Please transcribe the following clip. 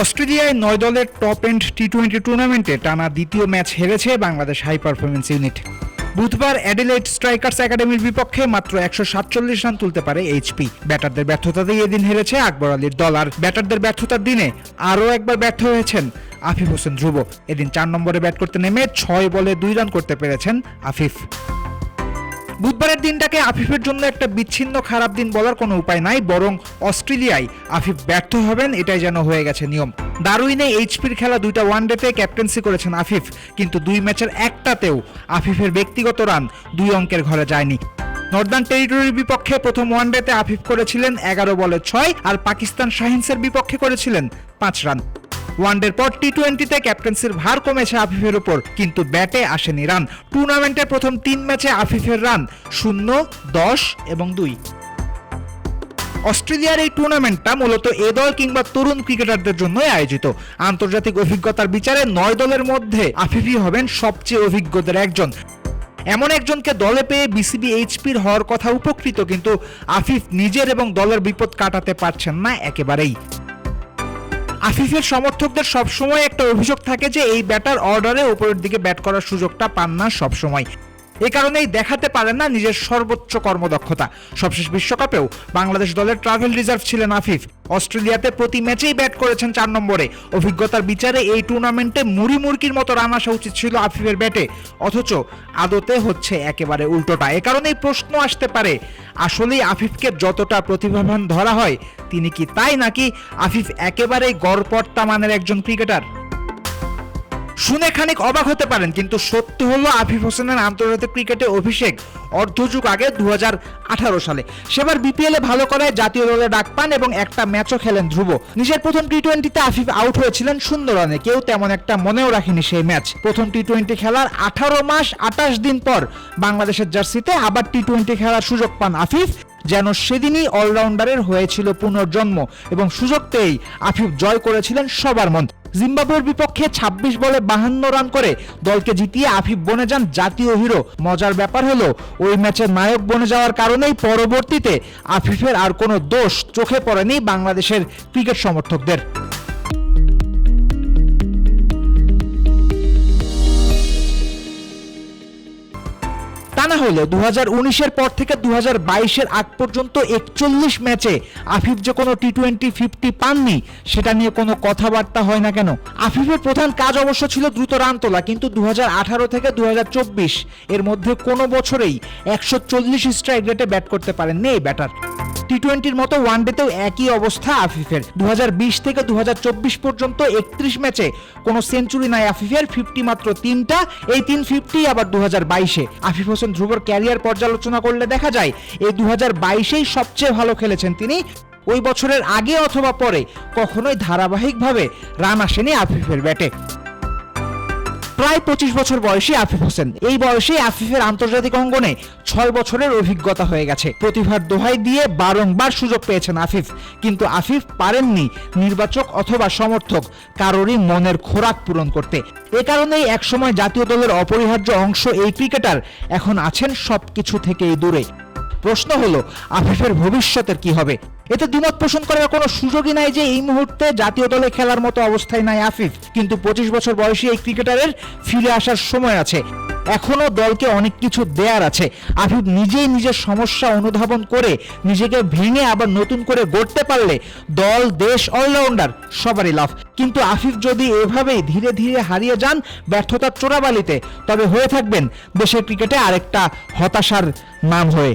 অস্ট্রেলিয়ায় নয় দলের টপ এন্ড টি টোয়েন্টি টুর্নামেন্টে টানা দ্বিতীয় ম্যাচ হেরেছে বাংলাদেশ হাই পারফরমেন্স ইউনিট বুধবার অ্যাডিলেট স্ট্রাইকার্স একাডেমির বিপক্ষে মাত্র একশো সাতচল্লিশ রান তুলতে পারে এইচপি ব্যাটারদের ব্যর্থতাতেই এদিন হেরেছে আকবর আলীর দল, আর ব্যাটারদের ব্যর্থতার দিনে আরও একবার ব্যর্থ হয়েছেন আফিফ হোসেন ধ্রুব। এদিন চার নম্বরে ব্যাট করতে নেমে ছয় বলে দুই রান করতে পেরেছেন আফিফ। বুধবারের দিনটাকে আফিফের জন্য একটা বিচ্ছিন্ন খারাপ দিন বলার কোনো উপায় নাই, বরং অস্ট্রেলিয়ায় আফিফ ব্যর্থ হবেন, এটাই যেন হয়ে গেছে নিয়ম। দারুইনে এইচপির খেলা দুইটা ওয়ানডেতে ক্যাপ্টেন্সি করেছেন আফিফ, কিন্তু দুই ম্যাচের একটাতেও আফিফের ব্যক্তিগত রান দুই অঙ্কের ঘরে যায়নি। নর্দার্ন টেরিটরির বিপক্ষে প্রথম ওয়ানডেতে আফিফ করেছিলেন এগারো বলে ছয়, আর পাকিস্তান শাহিনসের বিপক্ষে করেছিলেন পাঁচ রান। ওয়ানডের পর টি টোয়েন্টিতে ক্যাপ্টেন্সির ভার কমেছে আফিফের উপর, কিন্তু ব্যাটে আসেনি রান। টুর্নামেন্টের প্রথম তিন ম্যাচে আফিফের রান, শূন্য, দশ এবং দুই। অস্ট্রেলিয়ার এই টুর্নামেন্টটা মূলত এ দল কিংবা তরুণ ক্রিকেটারদের জন্যই আয়োজিত। আন্তর্জাতিক অভিজ্ঞতার বিচারে নয় দলের মধ্যে আফিফই হবেন সবচেয়ে অভিজ্ঞদের একজন। এমন একজনকে দলে পেয়ে বিসিবি এইচপির হওয়ার কথা উপকৃত, কিন্তু আফিফ নিজের এবং দলের বিপদ কাটাতে পারছেন না একেবারেই। আফিফের সমর্থকদের সবসময় একটা অভিযোগ থাকে যে এই ব্যাটার অর্ডারে উপরের দিকে ব্যাট করার সুযোগটা পান না সবসময়। এ কারণেই দেখাতে পারেন না নিজের সর্বোচ্চ কর্মদক্ষতা। সবশেষ বিশ্বকাপেও বাংলাদেশ দলের ট্রাভেল রিজার্ভ ছিলেন আফিফ। অস্ট্রেলিয়াতে প্রতি ম্যাচেই ব্যাট করেছেন চার নম্বরে। অভিজ্ঞতার বিচারে এই টুর্নামেন্টে মুড়ি মুরগির মতো রান আসা উচিত ছিল আফিফের ব্যাটে। অথচ আদতে হচ্ছে একেবারে উল্টোটা। এ কারণেই প্রশ্ন আসতে পারে, আসলেই আফিফকে যতটা প্রতিভাবান ধরা হয়, তিনি কি তাই নাকি আফিফ একেবারেই গড়পর্তা মানের একজন ক্রিকেটার? শুনে খানিক অবাক হতে পারেন, কিন্তু সত্য হলো আফিফ হোসেনের আন্তর্জাতিক ক্রিকেটে অভিষেক অর্ধযুগ আগে দুহাজার আঠারো সালে। সেবার বিপিএলে ভালো করায় জাতীয় দলে ডাক পান এবং একটা ম্যাচও খেলেন ধ্রুব। নিজের প্রথম টি টোয়েন্টিতে আফিফ আউট হয়েছিলেন সুন্দর রানে কেউ তেমন একটা মনেও রাখেনি সেই ম্যাচ। প্রথম টি টোয়েন্টি খেলার আঠারো মাস আঠাশ দিন পর বাংলাদেশের জার্সিতে আবার টি টোয়েন্টি খেলার সুযোগ পান আফিফ। যেন সেদিনই অলরাউন্ডারের হয়েছিল পুনর্জন্ম এবং সুযোগ পেয়েই আফিফ জয় করেছিলেন সবার মন জিম্বাবুয়ের বিপক্ষে ২৬ বলে বাহান্ন রান করে দলকে জিতিয়ে আফিফ বনে যান জাতীয় হিরো। মজার ব্যাপার হলো, ওই ম্যাচের নায়ক বনে যাওয়ার কারণেই পরবর্তীতে আফিফের আর কোনো দোষ চোখে পড়েনি বাংলাদেশের ক্রিকেট সমর্থকদের। তা হলো দু উনিশের পর থেকে দু হাজার আগ পর্যন্ত একচল্লিশ ম্যাচে আফিফ যে কোনো টি টোয়েন্টি ফিফটি পাননি, সেটা নিয়ে কোনো কথাবার্তা হয় না কেন? আফিফের প্রধান কাজ অবশ্য ছিল দ্রুত রান তোলা, কিন্তু দু হাজার আঠারো থেকে দু হাজার চব্বিশ এর মধ্যে কোনো বছরেই একশো চল্লিশ স্ট্রাইক রেটে ব্যাট করতে পারেননি এই ব্যাটার। টি টোয়েন্টির মতো ওয়ানডেতেও একই অবস্থা আফিফের। দু থেকে দু পর্যন্ত একত্রিশ ম্যাচে কোনো সেঞ্চুরি নাই আফিফের, ফিফটি মাত্র তিনটা, এই তিন ফিফটি আবার দু বাইশে। আফিফ হোসেন ধ্রুবর ক্যারিয়ার পর্যালোচনা করলে দেখা যায়, এই দু হাজার বাইশেই সবচেয়ে ভালো খেলেছেন তিনি। ওই বছরের আগে অথবা পরে কখনোই ধারাবাহিকভাবে রান আসেনি আফিফের ব্যাটে। প্রায় পঁচিশ বছর বয়সী আফিফ হোসেন। এই বয়সে আফিফের আন্তর্জাতিক অঙ্গনে ছয় বছরের অভিজ্ঞতা হয়ে গেছে। প্রতিভার দোহাই দিয়ে বারংবার সুযোগ পেয়েছেন আফিফ। কিন্তু আফিফ পারেননি নির্বাচক অথবা সমর্থক, কারোরই মনের খোরাক পূরণ করতে। এ কারণেই একসময় জাতীয় দলের অপরিহার্য অংশ এই ক্রিকেটার এখন আছেন সবকিছু থেকেই দূরে। প্রশ্ন হলো, আফিফের ভবিষ্যতের কি হবে? এতে দ্বিমত পোষণ করার কোনো সুযোগই নাই যে এই মুহূর্তে জাতীয় দলে খেলার মতো অবস্থায় নাই আফিফ। কিন্তু পঁচিশ বছর বয়সী এই ক্রিকেটারের ফিরে আসার সময় আছে। এখনও দলকে অনেক কিছু দেয়ার আছে। আফিফ নিজেই নিজের সমস্যা অনুধাবন করে নিজেকে ভেঙে আবার নতুন করে গড়তে পারলে দল, দেশ অলরাউন্ডার সবারই লাভ। কিন্তু আফিফ যদি এভাবেই ধীরে ধীরে হারিয়ে যান ব্যর্থতার চোরাবালিতে, তবে হয়ে থাকবেন দেশের ক্রিকেটে আরেকটা হতাশার নাম হয়ে।